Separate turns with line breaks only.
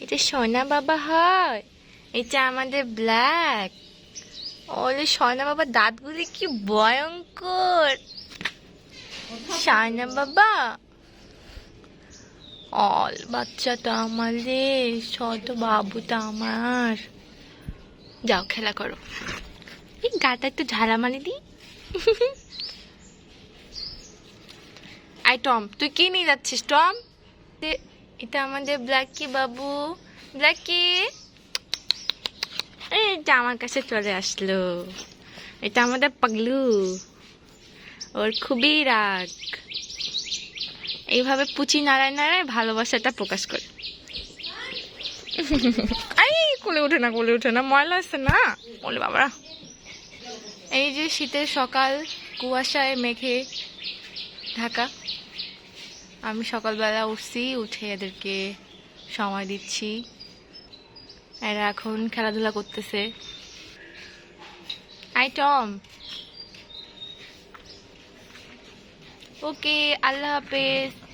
এটা সোনা বাবা হয়। এটা আমাদের ব্ল্যাক ওলে সোনা বাবা, দাঁতগুলি কি ভয়ঙ্কর। সোনা বাবা, অল বাচ্চা বাচ্চাটা আমার রে, ছোট বাবুটা আমার। যাও, খেলা করো। এই গাটা একটু ঝাড়ামারি দি আই টম, তুই কি নিয়ে যাচ্ছিস, টম? এটা আমাদের ব্ল্যাকি বাবু। ব্ল্যাকি এটা আমার কাছে চলে আসলো। এটা আমাদের পাগলু। ওর খুবই রাগ। এইভাবে পুচি নাড়ায় নাড়ায় ভালোবাসাটা প্রকাশ করে। আই, কোলে ওঠে না, কোলে ওঠে না, ময়লা আছে না? বলে বাবারা। এই যে শীতের সকাল, কুয়াশায় মেঘে ঢাকা। আমি সকালবেলা উঠছি, উঠে এদেরকে সময় দিচ্ছি। এরা এখন খেলাধুলা করতেছে। I, Tom. ওকে, আল্লাহ হাফেজ।